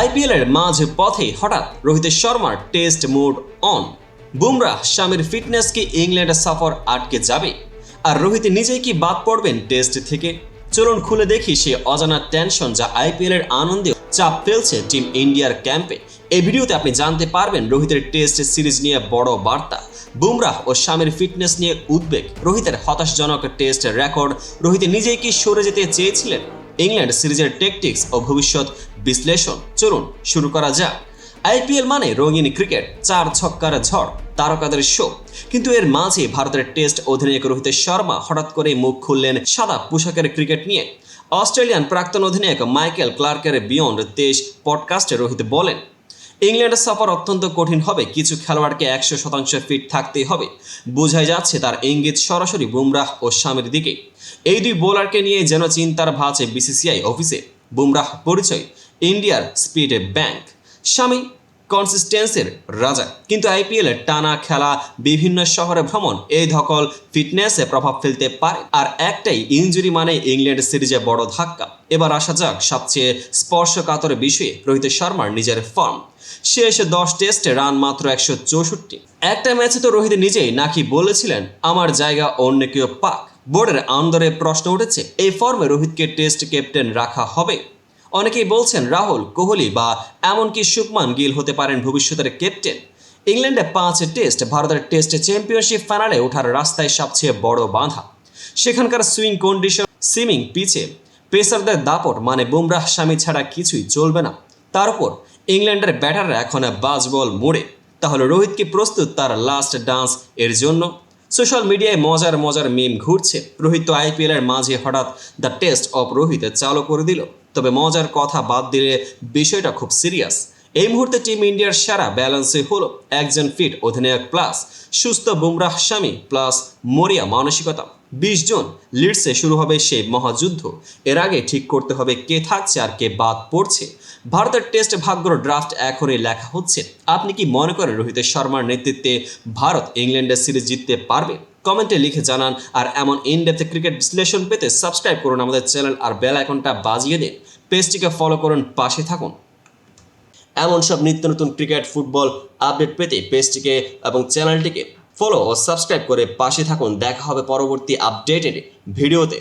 IPL এর মাঝ পথে হঠাৎ রোহিত শর্মার টেস্ট মোড অন। বুমরাহ স্বামীর ফিটনেস কি ইংল্যান্ড সফর আটকে যাবে? আর রোহিত নিজেই কি বাদ পড়বেন টেস্ট থেকে? চলুন খুলে দেখি সে অজানা টেনশন যা আইপিএল এর আনন্দে চাপ ফেলছে টিম ইন্ডিয়ার ক্যাম্পে। এই ভিডিওতে আপনি জানতে পারবেন রোহিতের টেস্ট সিরিজ নিয়ে বড় বার্তা। বুমরাহ ও স্বামীর ফিটনেস নিয়ে উদ্বেগ, রোহিতের হতাশজনক টেস্ট রেকর্ড, রোহিত নিজেই কি সরে যেতে চেয়েছিলেন? ইংল্যান্ড সিরিজের টেকটিক্স ও ভবিষ্যৎ বিশ্লেষণ, চলুন শুরু করা যাক। আইপিএল মানে রঙিন ক্রিকেট, চার ছক্কার ঝড়, তারকাদের শো। কিন্তু এর মাঝে ভারতের টেস্ট অধিনায়ক রোহিত শর্মা হঠাৎ করে মুখ খুললেন সাদা পোশাকের ক্রিকেট নিয়ে। অস্ট্রেলিয়ান প্রাক্তন অধিনায়ক মাইকেল ক্লার্কের বিয়ন্ড তেইশ পডকাস্টে রোহিত বলেন, ইংল্যান্ড সফর অত্যন্ত কঠিন হবে, কিছু খেলোয়াড়কে একশো শতাংশ ফিট থাকতেই হবে। বোঝাই যাচ্ছে তার ইঙ্গিত সরাসরি বুমরাহ ও স্বামীর দিকে। এই দুই বোলারকে নিয়ে যেন চিন্তার ভাঁজে বিসিসিআই অফিসে। বুমরাহ পরিচয় ইন্ডিয়ার স্পিডে ব্যাংক। স্বামী কনসিস্টেন্সের রাজা। কিন্তু আইপিএল এর টানা খেলা, বিভিন্ন শহরে ভ্রমণ, এই ধকল ফিটনেসে প্রভাব ফেলতে পারে। আর একটাই ইঞ্জুরি মানে ইংল্যান্ড সিরিজে বড় ধাক্কা। এবার আসা যাক সবচেয়ে স্পর্শকাতর বিষয়ে। রোহিত শর্মার নিজের ফর্ম। শেষ দশ টেস্টে রান মাত্র একশো চৌষট্টি। একটা ম্যাচে তো রোহিত নিজেই নাকি বলেছিলেন, আমার জায়গা অন্য কেউ পাক। বোর্ডের আন্দরে প্রশ্ন উঠেছে, এই ফর্মে রোহিতকে টেস্ট ক্যাপ্টেন রাখা হবে? অনেকেই বলছেন রাহুল, কোহলি বা এমনকি শুকমান গিল হতে পারেন ভবিষ্যতের ক্যাপ্টেন ইংল্যান্ডে পাঁচ টেস্ট, ভারতের টেস্ট চ্যাম্পিয়নশিপ ফাইনালে ওঠার রাস্তায় সবচেয়ে বড় বাধা। সেখানকার সুইং কন্ডিশন সিমিং পিচে পেসারদের দাপট মানে বুমরাহ স্বামী ছাড়া কিছুই চলবে না। তার উপর ইংল্যান্ডের ব্যাটাররা এখন বাজ বল মোড়ে। তাহলে রোহিত কি প্রস্তুত তার লাস্ট ডান্স এর জন্য? সোশ্যাল মিডিয়ায় মজার মজার মিম ঘুরছে। রোহিত তো আইপিএল এর মাঝে হঠাৎ দ্য টেস্ট অফ রোহিত চালু করে দিল। তবে মজার কথা বাদ দিলে বিষয়টা খুব সিরিয়াস। এই মুহূর্তে টিম ইন্ডিয়ার সেরা ব্যালেন্সে হলো একজন ফিট অধিনায়ক প্লাস সুস্থ বুমরাহ স্বামী প্লাস মরিয়া মানসিকতা। বিশ জন লিডসে শুরু হবে সেই মহাযুদ্ধ। এর আগে ঠিক করতে হবে কে থাকছে আর কে বাদ পড়ছে। ভারতের টেস্ট ভাগ্যর ড্রাফট এখনই লেখা হচ্ছে। আপনি কি মনে করেন রোহিত শর্মার নেতৃত্বে ভারত ইংল্যান্ডের সিরিজ জিততে পারবে? কমেন্টে লিখে জানান আর এমন ইনডেপথ ক্রিকেট বিশ্লেষণ পেতে সাবস্ক্রাইব করুন আমাদের চ্যানেল আর বেল আইকনটা বাজিয়ে দিন। পেজটিকে ফলো করুন, পাশে থাকুন। এমন সব নিত্য নতুন ক্রিকেট, ফুটবল আপডেট পেতে পেজটিকে এবং চ্যানেলটিকে ফলো ও সাবস্ক্রাইব করে পাশে থাকুন। দেখা হবে পরবর্তী আপডেটেড ভিডিওতে।